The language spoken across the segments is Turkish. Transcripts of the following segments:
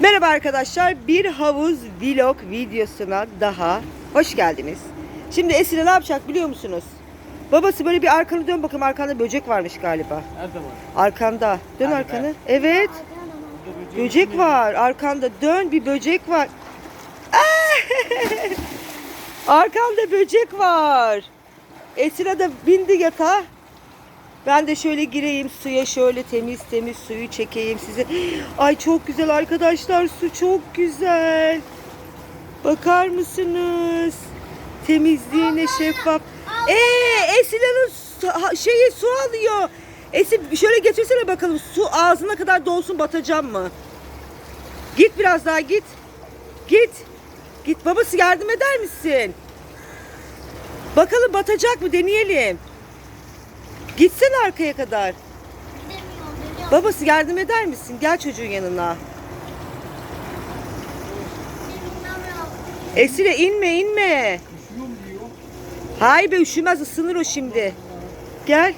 Merhaba arkadaşlar. Bir havuz vlog videosuna daha hoş geldiniz. Şimdi Esile ne yapacak biliyor musunuz? Babası böyle bir arkanı dön bakalım arkanda böcek varmış galiba. Nerede var? Arkanda. Dön be. arkanı. Evet. Böcek var. Arkanda dön bir böcek var. Arkanda böcek var. Esra da bindi yatağa. Ben de şöyle gireyim suya şöyle temiz temiz suyu çekeyim size. Ay çok güzel arkadaşlar su çok güzel. Bakar mısınız? Temizliğine şeffaf. Ee Esile'nin su- ha- şeyi su alıyor. Esin şöyle getirsene bakalım su ağzına kadar dolsun batacağım mı? Git biraz daha git. Git. Git babası yardım eder misin? Bakalım batacak mı deneyelim. Gitsene arkaya kadar. Babası yardım eder misin? Gel çocuğun yanına. Esile inme inme. Üşüyor mu diyor? Hayır be üşümez ısınır o şimdi. Gel.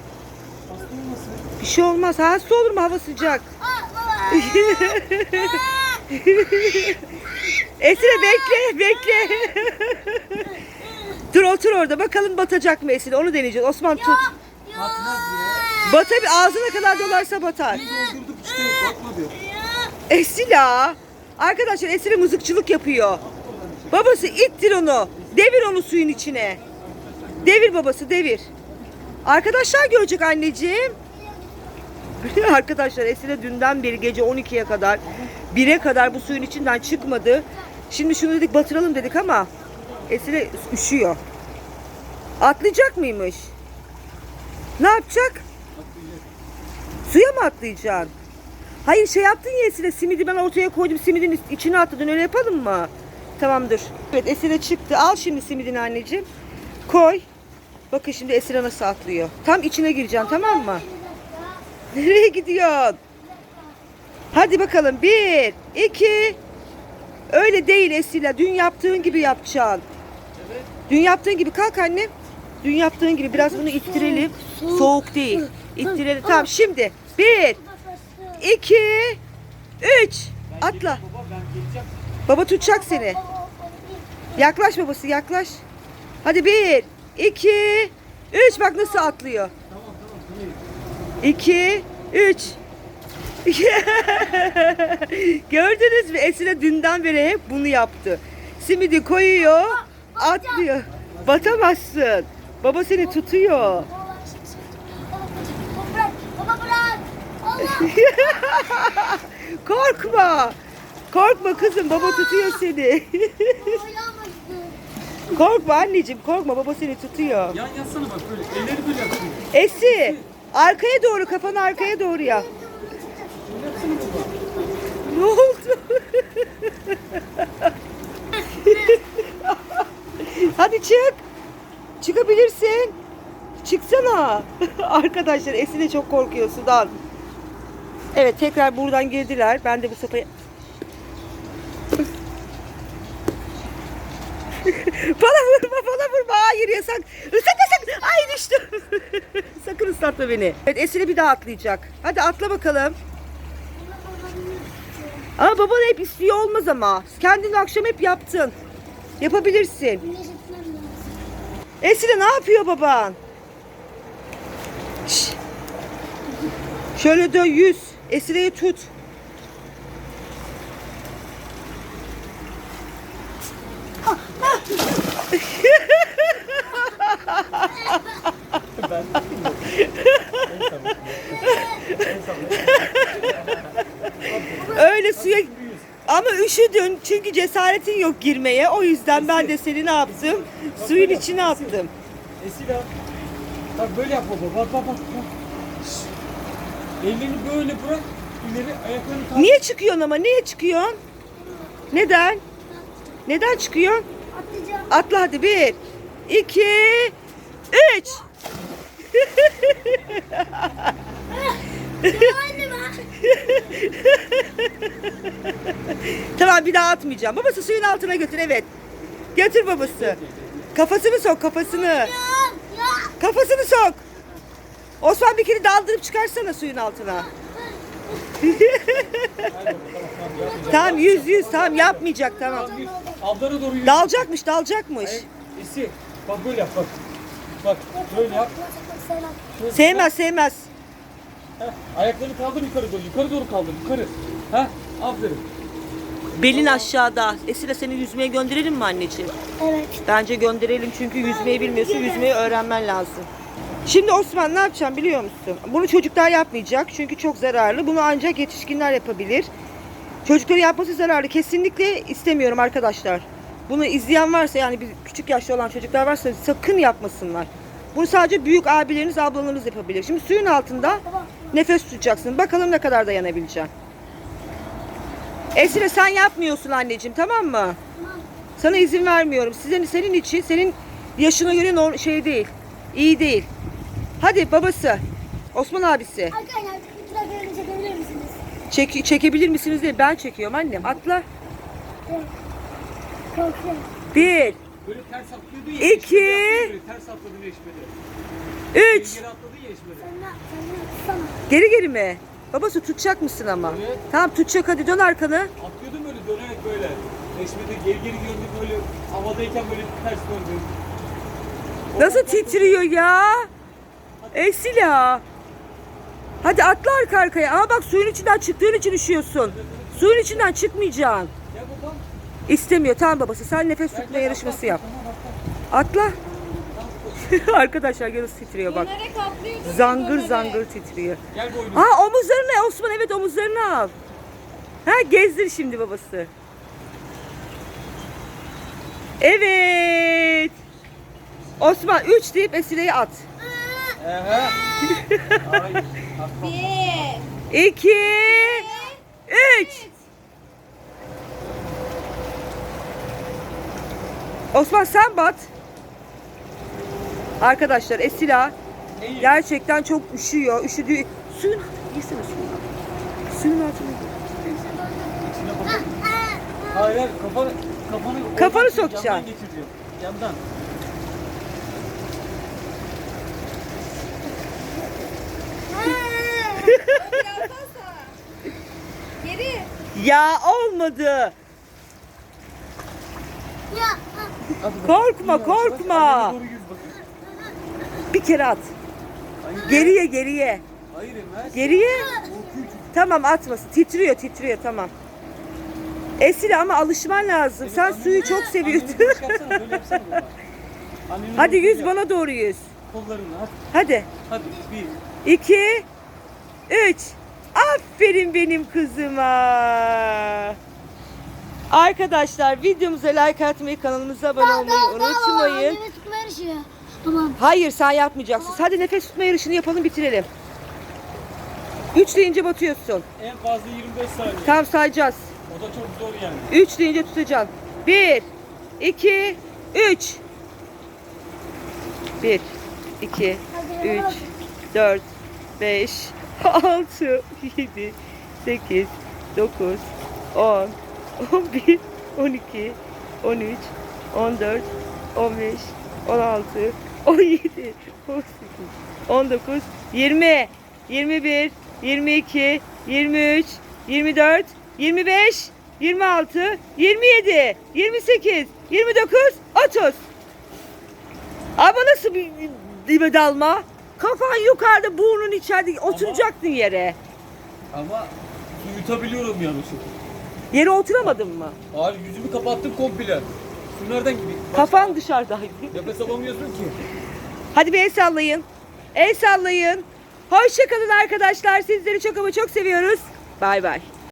Hasta olmasın. Bir şey olmaz. Hasta olur mu hava sıcak? Esile bekle bekle. Dur otur orada bakalım batacak mı Esile onu deneyeceğiz. Osman tut. Batmaz ya. Batar ağzına kadar dolarsa batar. Doldurduk işte batmadı. Esila. Arkadaşlar Esile mızıkçılık yapıyor. Babası ittir onu. Devir onu suyun içine. Devir babası devir. Arkadaşlar görecek anneciğim. Arkadaşlar Esile dünden beri gece 12'ye kadar 1'e kadar bu suyun içinden çıkmadı. Şimdi şunu dedik batıralım dedik ama Esile üşüyor. Atlayacak mıymış? Ne yapacak? Suya mı atlayacaksın? Hayır şey yaptın ya Esile simidi ben ortaya koydum simidin içine atladın öyle yapalım mı? Tamam dur. Evet Esile çıktı. Al şimdi simidini anneciğim. Koy. Bakın şimdi Esile nasıl atlıyor. Tam içine gireceksin tamam mı? Nereye gidiyorsun? Hadi bakalım. Bir, iki. Öyle değil Esila. Dün yaptığın gibi yapacaksın. Dün yaptığın gibi kalk annem. Dün yaptığın gibi biraz bunu ittirelim. Soğuk değil. İttirelim. Tamam şimdi. Bir, iki, üç. Atla. Baba tutacak seni. Yaklaş babası yaklaş. Hadi bir, iki, üç. Bak nasıl atlıyor. İki, üç. Gördünüz mü? Esile dünden beri hep bunu yaptı. Simidi koyuyor, atlıyor. Batamazsın. Baba seni tutuyor. Bırak, baba bırak. Allah. Korkma. Korkma kızım. Baba tutuyor seni. Korkma anneciğim. Korkma. Baba seni tutuyor. Yan yatsana bak böyle. Elleri böyle yapsın. Esi. Arkaya doğru. Kafanı arkaya doğru yap. Ne oldu? Hadi çık. Çıkabilirsin. Çıksana. Arkadaşlar Esin de çok korkuyor sudan. Evet tekrar buradan girdiler. Ben de bu sefer... bana vurma bana vurma. Hayır yasak. Islatma sakın. Ay düştüm. sakın ıslatma beni. Evet Esin'e bir daha atlayacak. Hadi atla bakalım. Ama baban hep istiyor olmaz ama. Kendin akşam hep yaptın. Yapabilirsin. Esile ne yapıyor baban? Şş. Şöyle dön yüz. Esile'yi tut. Öyle suya ama üşüdün çünkü cesaretin yok girmeye. O yüzden ben de seni ne yaptım? Suyun içine attım. Esila. Bak böyle yap baba. Bak bak bak. bak. Ellerini böyle bırak. İleri ayaklarını kaldır. Niye çıkıyorsun ama? Niye çıkıyorsun? Neden? Neden çıkıyorsun? Atlayacağım. Atla hadi bir, iki, üç. Tamam bir daha atmayacağım. Babası suyun altına götür evet. Götür babası. Kafasını sok kafasını. Kafasını sok. Osman bir kere daldırıp çıkarsana suyun altına. Tamam yüz yüz tamam yapmayacak tamam. Ablana doğru yüz. Dalacakmış dalacakmış. Esi. Bak böyle yap bak. Bak böyle yap. Sevmez sevmez. Heh, ayaklarını kaldır yukarı doğru. Yukarı doğru kaldır. Yukarı. Ha? Aferin. Belin aşağıda. Esile seni yüzmeye gönderelim mi anneciğim? Evet. Bence gönderelim çünkü yüzmeyi bilmiyorsun. Yüzmeyi öğrenmen lazım. Şimdi Osman ne yapacağım biliyor musun? Bunu çocuklar yapmayacak çünkü çok zararlı. Bunu ancak yetişkinler yapabilir. Çocukların yapması zararlı. Kesinlikle istemiyorum arkadaşlar. Bunu izleyen varsa yani bir küçük yaşta olan çocuklar varsa sakın yapmasınlar. Bunu sadece büyük abileriniz, ablalarınız yapabilir. Şimdi suyun altında nefes tutacaksın. Bakalım ne kadar dayanabileceksin. Esile sen yapmıyorsun anneciğim tamam mı? Sana izin vermiyorum. Sizin senin için senin yaşına göre nor- şey değil. İyi değil. Hadi babası. Osman abisi. Arkadaşlar çekebilir misiniz? Çek, çekebilir misiniz diye ben çekiyorum annem. Atla. Evet. Korkuyorum. Bir, Böyle ters atlıyordu ya. İki. böyle, Ters atladı eşmede. Üç. Geri atladı ya eşmede. Sen ne, sen ne tutsana. Geri geri mi? Babası tutacak mısın ama? Evet. Tamam tutacak hadi dön arkanı. Atlıyordum böyle dönerek böyle. Eşmede geri geri döndüm böyle havadayken böyle ters döndüm. Nasıl titriyor ya? Esila. Hadi atla arka arkaya. Ama bak suyun içinden çıktığın için üşüyorsun. Suyun içinden çıkmayacaksın. İstemiyor. Tamam babası sen nefes tutma yarışması yap. Atla. Arkadaşlar görüyoruz titriyor bak. Zangır zangır titriyor. Gel. Aa omuzlarını Osman evet omuzlarını al. Ha gezdir şimdi babası. Evet. Osman 3 deyip Esile'yi at. Ay, atma. Bir. 2 3 Osman sen bat. Arkadaşlar Esila gerçekten çok üşüyor. Üşüdüğü suyun girsene suyun. Suyun bak. Hayır hayır kafanı kafanı Kafanı sokacaksın. Yandan geçireceğim. Yandan. Geri. Ya olmadı. Ya. Korkma, korkma. annene doğru yüz bakayım. Bir kere at. Geriye geriye. Hayır Emel. Geriye. Tamam atmasın. Titriyor titriyor tamam. Esile ama alışman lazım. Evet, Sen suyu çok. Anneni Hadi yüz bana doğru yüz. Kollarını at. Hadi. Hadi bir. 2 3 Aferin benim kızıma. Arkadaşlar videomuza like atmayı, kanalımıza abone olmayı unutmayın. Tamam. Hayır sen yapmayacaksın. Hadi nefes tutma yarışını yapalım bitirelim. 3 deyince batıyorsun. En fazla 25 saniye. Tam sayacağız. O da çok zor yani. 3 deyince tutacaksın. 1 2 3 1 2 3 4 5 6 7 8 9 10 11 12 13 14 15 16 17 18 19 20 21 22 23 24 25 26 27 28 29 30 Ama nasıl bir dibe dalma? Kafan yukarıda, burnun içeride, oturacaktın yere. Ama yutabiliyorum yanlışlıkla. Yere oturamadın mı? Hayır yüzümü kapattım komple. Gidiyor? Bak, Kafan dışarıdaydı. Nefes alamıyorsun ki. Hadi bir el sallayın. El sallayın. Hoşçakalın arkadaşlar. Sizleri çok ama çok seviyoruz. Bay bay.